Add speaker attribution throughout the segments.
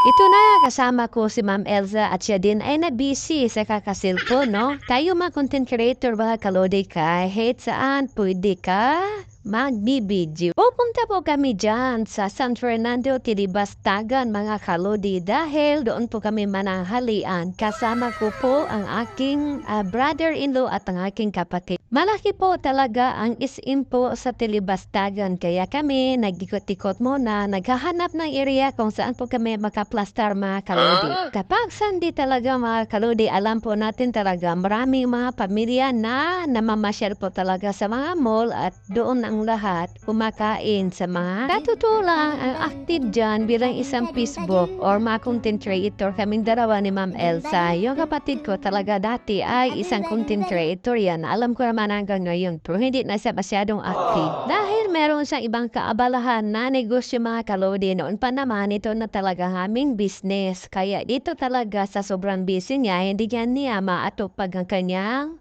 Speaker 1: Ito na, kasama ko si Ma'am Elza at siya din ay na-busy sa kakasilpo, no? Tayo mga content creator ba kalode kahit saan pwede ka magbibideo. Pupunta po kami dyan sa San Fernando, Tilibastagan mga kalodi dahil doon po kami mananghalian. Kasama ko po ang aking ah, brother-in-law at ang aking kapatid. Malaki po talaga ang isim po sa Tilibastagan kaya kami nag-ikot-ikot muna, naghahanap ng area kung saan po kami makaplastar mga kalodi. Kapag sandi talaga mga kalodi, alam po natin talaga maraming mga pamilya na namamasyal po talaga sa mga mall at doon ang lahat kumakain sa mga lang, ang active dyan bilang isang Facebook or mga content creator kaming dalawa ni Ma'am Elsa. Yung kapatid ko talaga dati ay isang content creator yan. Alam ko naman hanggang ngayon pero hindi na siya masyadong active. Dahil meron siyang ibang kaabalahan na negosyo mga kalodi. Noon pa naman ito na talaga aming business. Kaya dito talaga sa sobrang busy niya, hindi niya niya maatupag ang kanyang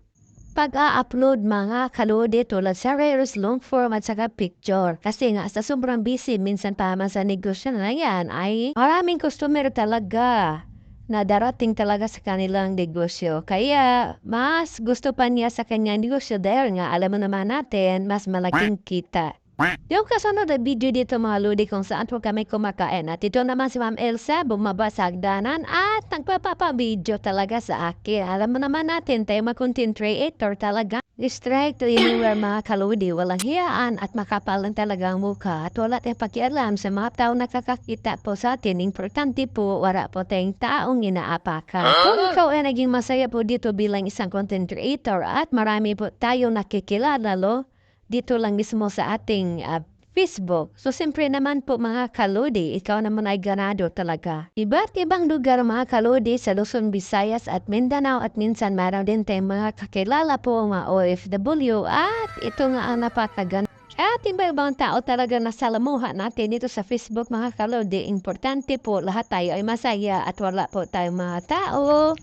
Speaker 1: pag-a-upload mga kalode tulad sa Reels long form at saka picture. Kasi nga sa sobrang busy, minsan pa man sa negosyo na yan ay maraming customer talaga na darating talaga sa kanilang negosyo. Kaya mas gusto pa niya sa kanyang negosyo dahil nga alam mo naman natin, mas malaking kita. Yung kasunod na video dito mga lodi kung saan po kami kumakain. At ito naman si Ma'am Elsa bumaba sa hagdanan at nagpapapabideo talaga sa akin. Alam mo naman natin, tayo creator talaga. Strike to anywhere mga kalodi, walang hiyaan at makapal ang mukha. At wala tayong pakialam sa mga tao nakakakita po sa atin. Importante po, wala po tayong taong inaapakan. Kung ikaw ay naging masaya po dito bilang isang content creator at marami po tayong nakikilala, lo, dito lang mismo sa ating ah, Facebook. So, siyempre naman po mga kalodi, ikaw naman ay ganado talaga. Iba't ibang lugar mga kalodi sa Luzon, Visayas at Mindanao at minsan meron din tayong mga kakilala po mga OFW at ito nga ang napakaganda. At iba-ibang tao talaga nasalamuha natin dito sa Facebook mga kalodi. Importante po lahat tayo ay masaya at wala po tayong mga tao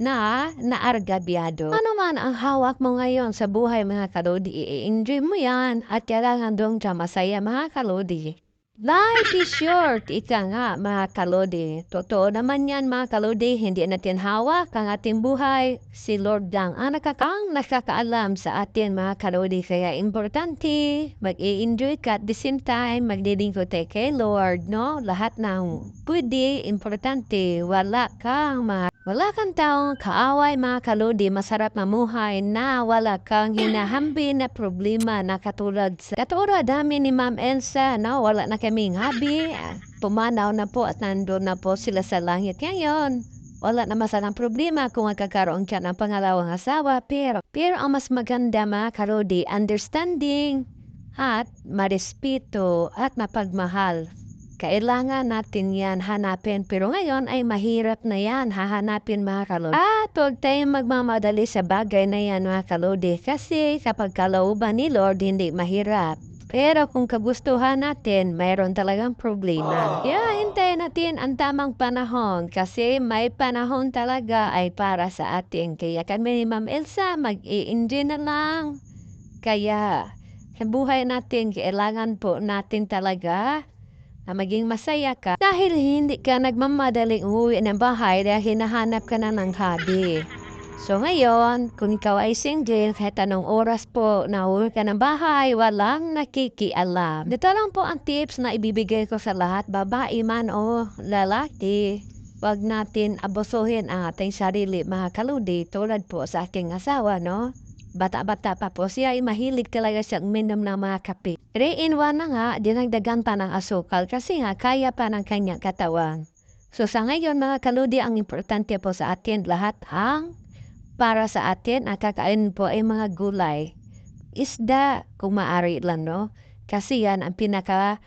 Speaker 1: na naargabyado. Ano man ang hawak mo ngayon sa buhay mga kalodi, i-enjoy mo yan at kailangan doon siya masaya mga kalodi. Life is short, ika nga mga kalodi. Totoo naman yan mga kalodi, hindi natin hawak ang ating buhay. Si Lord lang ang nakakang nakakaalam sa atin mga kalodi. Kaya importante, mag-i-enjoy ka at the same time, maglilingkod tayo kay Lord, no? Lahat ng pwede, importante, wala kang mga wala kang taong kaaway mga kalodi, masarap mamuhay na wala kang hinahambi na problema na katulad sa katulad dami ni Ma'am Elsa, no? wala na kaming habi, pumanaw na po at nandun na po sila sa langit ngayon. Wala na masalang problema kung magkakaroon ka ng pangalawang asawa, pero, pero ang mas maganda mga kalodi, understanding at marespeto at mapagmahal kailangan natin yan hanapin. Pero ngayon ay mahirap na yan hahanapin mga kalodi. At huwag tayong magmamadali sa bagay na yan mga kalodi. Kasi kapag kalooban ni Lord, hindi mahirap. Pero kung kagustuhan natin, mayroon talagang problema. Kaya hintayin natin ang tamang panahon kasi may panahon talaga ay para sa atin. Kaya kami ni Ma'am Elsa, mag-i-enjoy na lang. Kaya sa buhay natin, kailangan po natin talaga na maging masaya ka dahil hindi ka nagmamadaling umuwi ng bahay dahil hinahanap ka na ng hobby. So ngayon, kung ikaw ay single, kahit anong oras po na uwi ka ng bahay, walang nakikialam. Dito lang po ang tips na ibibigay ko sa lahat, babae man o lalaki. Huwag natin abusuhin ang ating sarili, mga kaludi, tulad po sa aking asawa, no? Bata-bata pa po siya ay mahilig talaga siyang minom ng mga kape. 3 in 1 na nga, dinagdagan pa ng asukal kasi nga kaya pa ng kanyang katawan. So sa ngayon mga kaludi, ang importante po sa atin lahat ang para sa atin, ang kakain po ay mga gulay. Isda, kung maaari lang, no? Kasi yan ang pinaka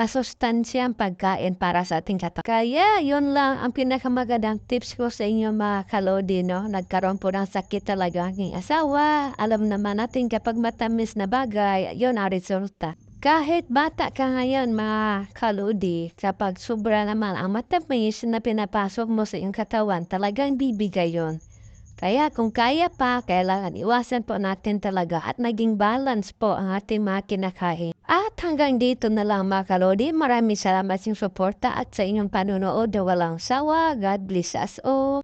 Speaker 1: masustansyang pagkain para sa ating katawan. Kaya yun lang ang pinakamagandang tips ko sa inyo mga kalodi, no? Nagkaroon po ng sakit talaga ang aking asawa. Alam naman natin kapag matamis na bagay, yun ang resulta. Kahit bata ka ngayon mga kalodi, kapag sobra naman ang matamis na pinapasok mo sa iyong katawan, talagang bibigay yon. Kaya kung kaya pa, kailangan iwasan po natin talaga at naging balance po ang ating mga kinakain. At hanggang dito na lang mga kalodi. Maraming salamat sa inyong suporta at sa inyong panunood na walang sawa. God bless us all.